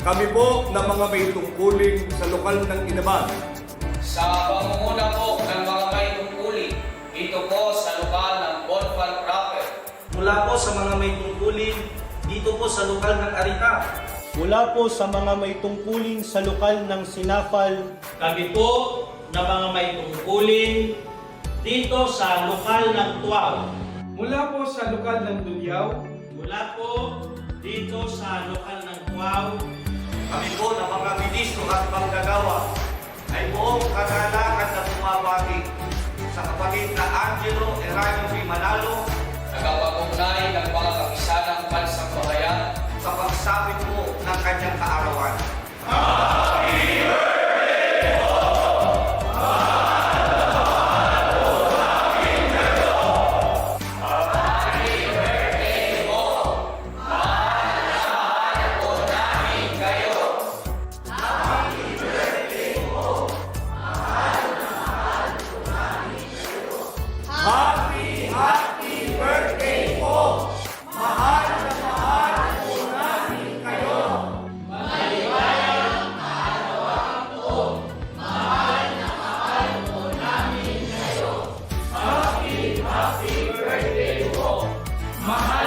Kami po na mga may tungkulin sa lokal ng Inaban. Sa pangunguna po ng mga may tungkulin dito po sa lokal ng Bonfal Proper. Mula po sa mga may tungkulin dito po sa lokal ng Arita. Mula po sa mga may tungkulin sa lokal ng Sinapal, Kami po na mga may tungkulin dito sa lokal ng Tuaw. Mula po sa lokal ng Dulyaw, Mula po dito sa lokal ng Tuaw. Kami po na mga ministro at manggagawa ay buong kagalangan na bumabagi sa kapatid na Angelo Eranio V. Manalo 마하